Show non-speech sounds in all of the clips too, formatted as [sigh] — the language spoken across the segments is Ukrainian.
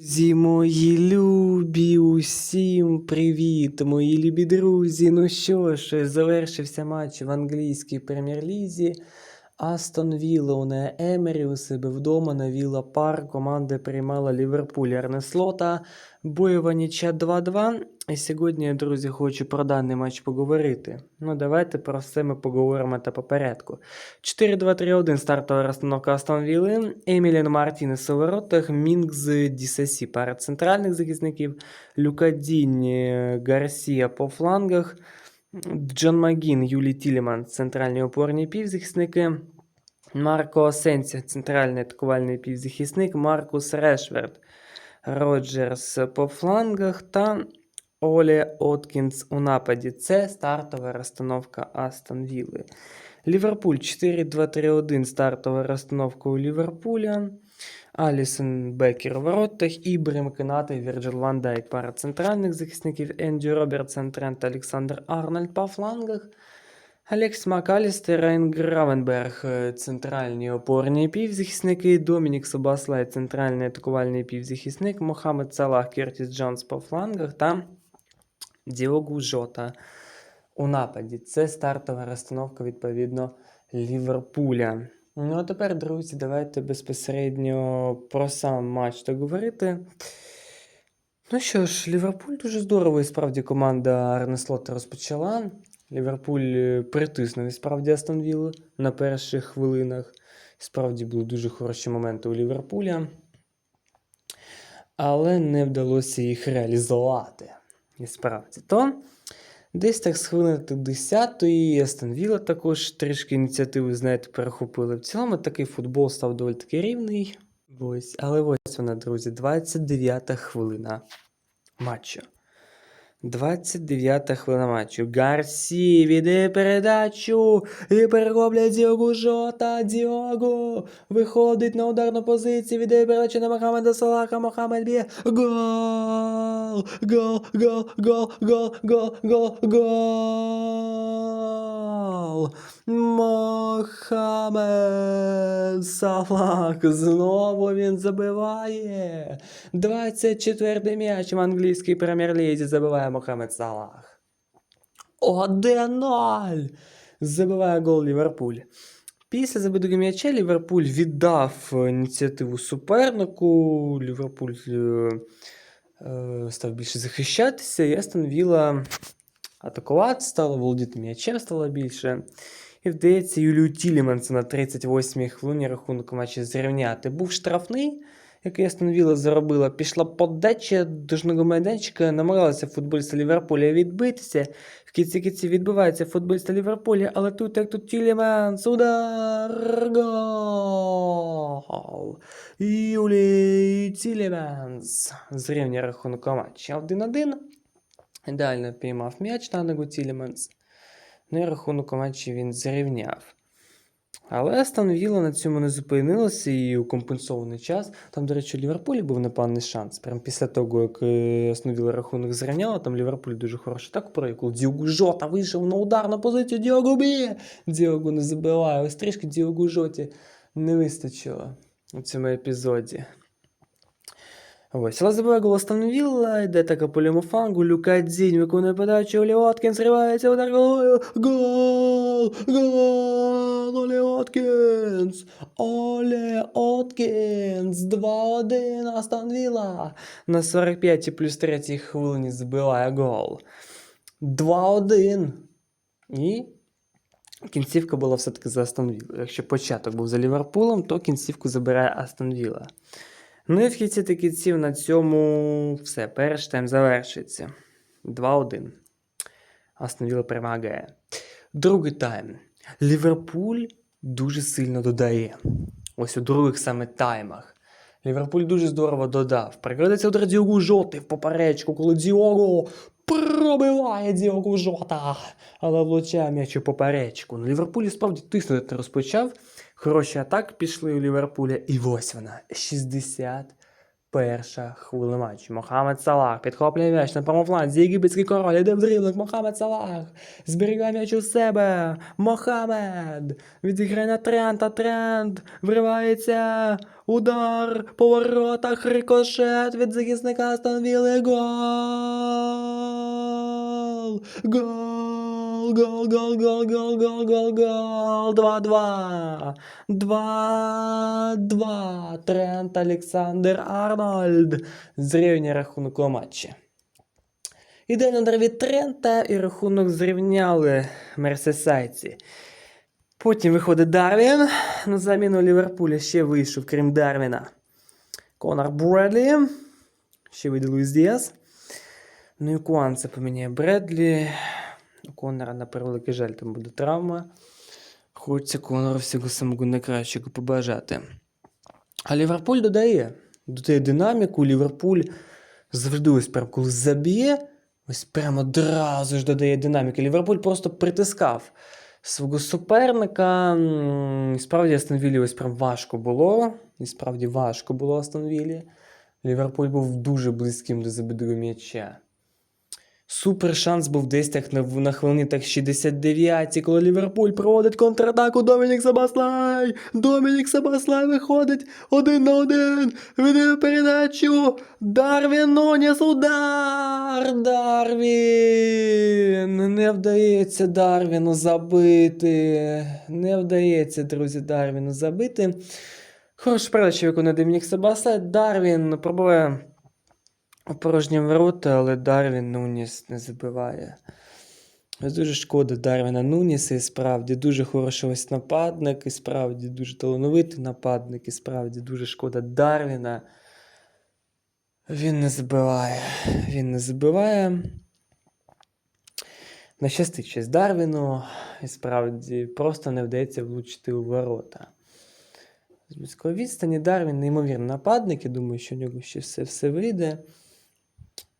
Друзі, мої любі, усім привіт, мої любі друзі. Ну що ж, завершився матч в англійській прем'єр-лізі. Астон Вілла у неї Емері у себе вдома на Вілла Парк. Команда приймала Ліверпуль Арнеслота. Бойова нічя 2-2. І сьогодні, друзі, хочу про даний матч поговорити. Ну, давайте про все ми поговоримо та по порядку. 4-2-3-1 стартова розстановка Астон Вілли, Еміліан Мартінес у воротах, Мінкс Дісасі пара центральних захисників, Люкадінь е, Гарсія по флангах, Джон Магін, Юлій Тіліман, центральні опорні півзахисники, Марко Асенсі, центральний атакувальний півзахисник, Маркус Решверд, Роджерс по флангах та Олі Откінс у нападі. Це стартова розстановка Астон Вілли. Ліверпуль 4-2-3-1 стартова розстановка у Ліверпуля. Алісон Бекер у воротах, Ібрим Каната і Вірджил Ван Дайк пара центральних захисників, Енді Робертсон, Трент Олександр Арнольд по флангах. Алекс Макалістер, Райан Гравенберг, е, центральні опорні півзахисники, Домінік Собаслай, центральний атакувальний півзахисник, Мохамед Салах, Кертіс Джонс по флангах та Діогу Жота у нападі. Це стартова розстановка, відповідно, Ліверпуля. Ну, а тепер, друзі, давайте безпосередньо про сам матч так говорити. Ну що ж, Ліверпуль дуже здорово, і справді команда Арне Слота розпочала. Ліверпуль е, притиснув і справді Астон Віллу на перших хвилинах. Справді були дуже хороші моменти у Ліверпуля. Але не вдалося їх реалізувати. І справді то. Десь так з хвилини 10-ї Астон Вілла також трішки ініціативи, знаєте, перехопили. В цілому такий футбол став доволі таки рівний. Ось, але ось вона, друзі, 29-та хвилина матчу. 29-та хвилина матчу. Гарсі віде передачу і перероблять Діогу Жота. Діогу виходить на ударну позицію, віде передачу на Мохамеда Салаха. Мохамед б'є. Гол! Гол! Гол! Гол! Гол! Гол! Гол! Гол! Мохамед Салах знову він забиває. 24-й м'яч в англійській прем'єр-лізі забиває Мохамед Салах. 1-0! Забиває гол Ліверпуль. Після забитого м'яча Ліверпуль віддав ініціативу супернику. Ліверпуль е, е, став більше захищатися, і Астон Вілла атакувати стало, володіти м'ячем стало більше. І вдається Юлію Тіліманцу на 38-й хвилині рахунок матчі зрівняти. Був штрафний, який Вілла заробила. Пішла подача дожного майданчика, намагалася футболіста Ліверпуля відбитися. В кінці кінці відбивається футболіста Ліверпуля, але тут як тут Тіліманс, удар, гол! Юлій Тіліманс зрівняє рахунок матчі 1-1. Ідеально піймав м'яч на ногу Тіліманс. Ну і рахунок у матчі він зрівняв. Але Астон Вілла на цьому не зупинилося і у компенсований час. Там, до речі, у Ліверпулі був непевний шанс. Прямо після того, як е, Астон Вілла рахунок зрівняла, там Ліверпуль дуже хороший так проїхав. Діогу Жота вийшов на ударну позицію. Діогу б'є! Діогу не забиває. Ось трішки Діогу Жоті не вистачило у цьому епізоді. Ось, Астон Вілла, йде така по лівому флангу, Люка Дзінь виконує подачу, Олі Откінс зривається, удар головою, гол, гол, Олі Откінс, Олі Откінс, 2-1, Астон Вілла, на 45-й плюс 3 хвилині забиває гол, 2-1, і кінцівка була все-таки за Астон Вілла. Якщо початок був за Ліверпулем, то кінцівку забирає Астон Вілла. Ну і в кінці та кінців на цьому все. Перший тайм завершиться. 2-1. Астон Вілла перемагає. Другий тайм. Ліверпуль дуже сильно додає. Ось у других саме таймах. Ліверпуль дуже здорово додав. Прикладається удар Діогу Жоти в поперечку, коли Діого пробиває Діогу Жота, але влучає м'яч у поперечку. Ну, Ліверпуль справді тиснути розпочав. Хороші атаки пішли у Ліверпуля. І ось вона. Перша хвилина матчу. Мохамед Салах підхоплює м'яч на правому фланзі. Єгипетський король іде в дріблинг. Мохамед Салах зберігає м'яч у себе. Мохамед відіграє на Трента. Трент вривається. Удар по воротах. Рикошет від захисника Астон Вілли. Гол! Гол, гол, гол, гол, гол, гол, гол, 2-2. 2-2. Трент Александр Арнольд зрівнює рахунок у матчі. Іде на від Трента і рахунок зрівняли мерсесайці. Потім виходить Дарвін. На заміну Ліверпуля ще вийшов, крім Дарвіна. Конор Бредлі. Ще вийде Луїс Діас. Ну і Куанце поміняє Бредлі. У Конора, на превеликий жаль, там буде травма. Хочеться Конору всього самого найкращого побажати. А Ліверпуль додає. Додає динаміку. Ліверпуль завжди ось прям коли заб'є, ось прямо одразу ж додає динаміки. Ліверпуль просто притискав свого суперника. І справді Астон Віллі ось прям важко було. І справді важко було Астон Віллі. Ліверпуль був дуже близьким до забитого м'яча. Супер шанс був десь так на, на хвилині так 69 коли Ліверпуль проводить контратаку. Домінік Сабаслай! Домінік Сабаслай виходить один на один. Веде передачу. Дарвін Нуніс удар! Дарвін! Не вдається Дарвіну забити. Не вдається, друзі, Дарвіну забити. Хороша передача виконує Домінік Сабаслай. Дарвін пробує порожні ворота, але Дарвін Нуніс не забиває. Дуже шкода Дарвіна Нуніса, і справді дуже хороший ось нападник, і справді дуже талановитий нападник, і справді дуже шкода Дарвіна. Він не забиває. Він не забиває. Нащастить щось Дарвіну, і справді просто не вдається влучити у ворота. З близької відстані Дарвін неймовірний нападник. Я думаю, що в нього ще все, все вийде.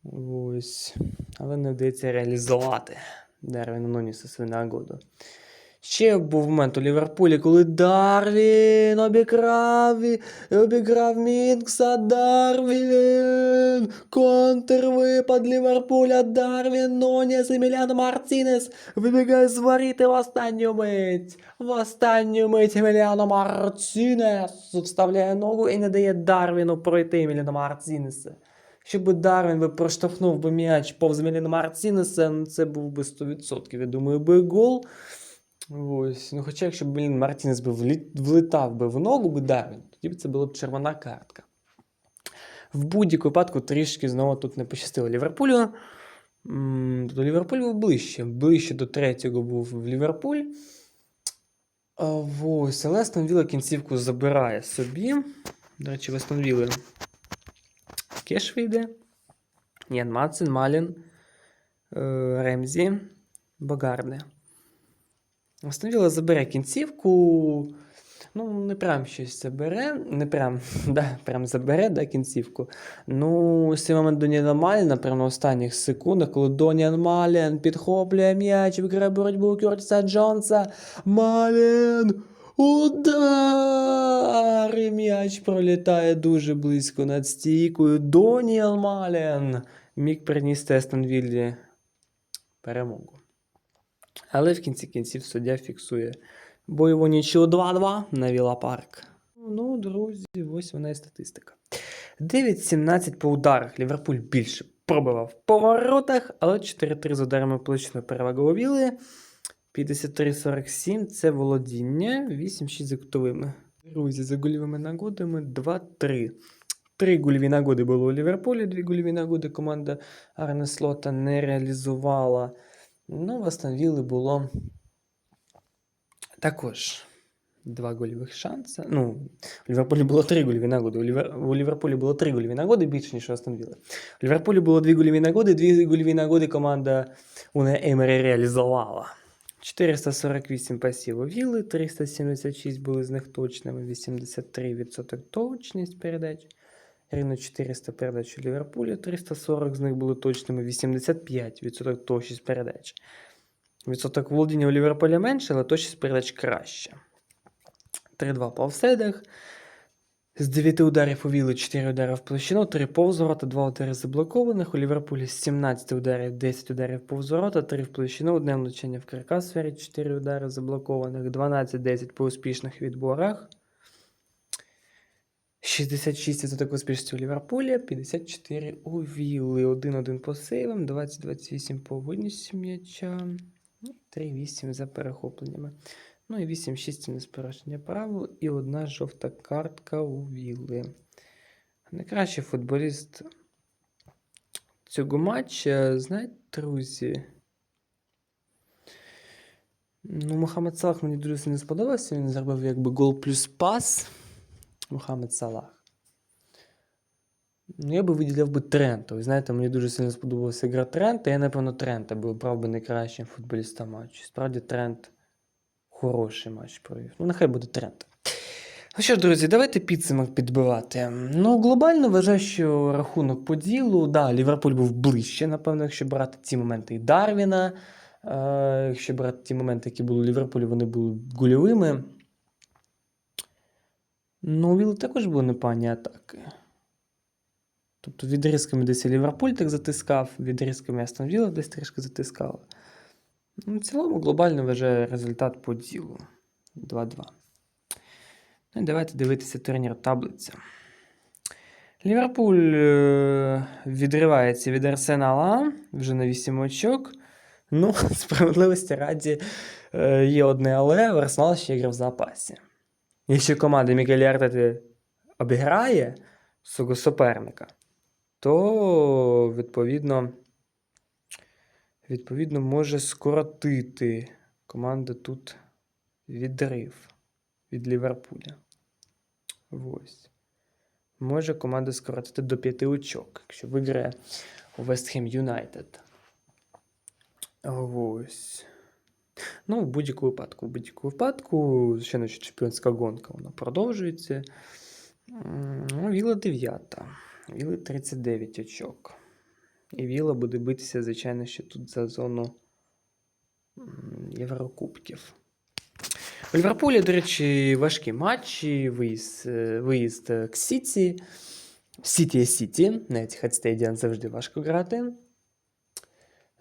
Ось. Але не вдається реалізувати Дарвіна Нуніса свою нагоду. Ще був момент у Ліверпулі, коли Дарвін обікрав, і- обіграв Мінкса. Дарвін! Контрвипад Ліверпуля. Дарвін Нуніс, Еміліано Мартінес вибігає з в останню мить. В останню мить Еміліано Мартінес вставляє ногу і не дає Дарвіну пройти Еміліано Мартінеса. Якщо б Дарвін би проштовхнув би м'яч повз Еміліано Мартінеса, ну, це був би 100%. Я думаю, би гол. Ось. Ну, хоча, якщо б блін, Мартінес би влітав би в ногу би Дарвін, тоді б це була б червона картка. В будь-якому випадку трішки знову тут не пощастило Ліверпулю. Тобто Ліверпуль був ближче. Ближче до третього був Ліверпуль. А, ось, але Вілла кінцівку забирає собі. До речі, в Вілли Кеш вийде. Ян Мацин, Малін, е, Ремзі, Богарне. Астон Вілла забере кінцівку. Ну, не прям щось забере, не прям, [laughs] да, прям забере да, кінцівку. Ну, цей момент Доніана Маліна, прямо на останніх секундах, коли Доніан Малін підхоплює м'яч, виграє боротьбу у Джонса. Малін! Удар! І м'яч пролітає дуже близько над стійкою. Доніан Малін міг принести Астонвіллі перемогу. Але в кінці кінців суддя фіксує бойову нічого 2-2 на Віла Парк. Ну, друзі, ось вона і статистика. 9-17 по ударах. Ліверпуль більше пробивав по воротах, але 4-3 з ударами площиною перевагу у Віли. 53-47 це володіння, 8-6 за кутовими. Друзі, за гольовими нагодами 2-3. Три гольові нагоди було у Ліверпулі, дві гольові нагоди команда Арне Слота не реалізувала. Ну, в Астон Вілли було також два гольових шанси. Ну, у Ліверпулі було три гольові нагоди. У, Лівер... у Ліверпулі було три гольові нагоди більше, ніж у Астон Вілли. У Ліверпулі було дві гольові нагоди, дві гольові нагоди команда Уне Емері реалізувала. 448 пасів у Вілли, 376 були з них точними, 83% точність передач. Рівно 400 передач у Ліверпулі, 340 з них були точними, 85% точність передач. Відсоток володіння у Ліверпулі менше, але точність передач краще. 3-2 по офсайдах. З 9 ударів у Вілли 4 удари в площину, 3 повз ворота, 2 удари заблокованих. У Ліверпулі 17 ударів, 10 ударів повз ворота, 3 в площину, одне влучання в каркас-сфері, 4 удари заблокованих, 12-10 по успішних відборах. 66% успішності у Ліверпулі, 54 у Вілли, 1-1 по сейвам, 20-28 по винісі м'яча, ну, 3-8 за перехопленнями. Ну і 8-6 неспорушення правил, і одна жовта картка у Вілли. Найкращий футболіст цього матча, знаєте, друзі. Ну, Мохамед Салах мені дуже сильно сподобався. Він зробив якби гол плюс пас. Мохамед Салах. Ну, я би виділяв би Трента. Ви знаєте, мені дуже сильно сподобалася гра Трента. Я, напевно, Трента би обрав би найкращим футболістом матчу. Справді, Трент хороший матч провів. Ну, нехай буде Трент. Ну що ж, друзі, давайте підсумок підбивати. Ну, глобально вважаю, що рахунок по ділу. Да, Ліверпуль був ближче, напевно, якщо брати ці моменти і Дарвіна. Е, якщо брати ті моменти, які були у Ліверпулі, вони були гольовими. Ну, у Вілли також були непогані атаки. Тобто відрізками десь Ліверпуль так затискав, відрізками Астон Вілла десь трішки затискала. Ну, в цілому глобально вважаю результат по ділу 2-2. Ну і давайте дивитися турнір таблиця. Ліверпуль е, відривається від Арсенала вже на 8 очок. Ну, [laughs] справедливості раді е, є одне але, Арсенал ще грав в запасі. Якщо команда Мікелі Артети обіграє суперника, то відповідно, відповідно може скоротити команда тут відрив від Ліверпуля. Ось. Може команда скоротити до 5 очок, якщо виграє у Ham United. Ось. Ну, в будь-якому випадку, в будь-якому випадку, звичайно, що чемпіонська гонка вона продовжується. Ну, Віла 9. Віли 39 очок. І Віла буде битися, звичайно, що тут за зону Єврокубків. У Ліверпулі, до речі, важкі матчі, виїзд, е, виїзд е, к Сіті. Сіті є Сіті, на Etihad Stadium завжди важко грати.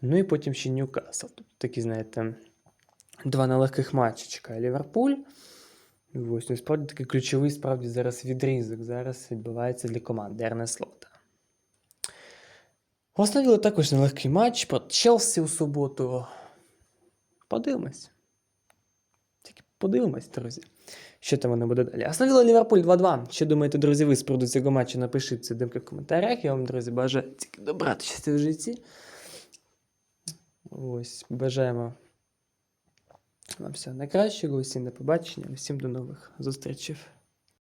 Ну і потім ще Ньюкасл. Тобто такі, знаєте, два нелегких матчі чекає Ліверпуль. Ось, ну, справді такий ключовий справді зараз відрізок. Зараз відбувається для команди Ерне Слота. Остановили також нелегкий матч проти Челсі у суботу. Подивимось. Тільки подивимось, друзі. Що там воно буде далі? Остановили Ліверпуль 2-2. Що думаєте, друзі, ви з приводу цього матчу? Напишіть ці думки в коментарях. Я вам, друзі, бажаю тільки добра в житті. Ось, бажаємо вам всього найкращого, усім до побачення, усім до нових зустрічей.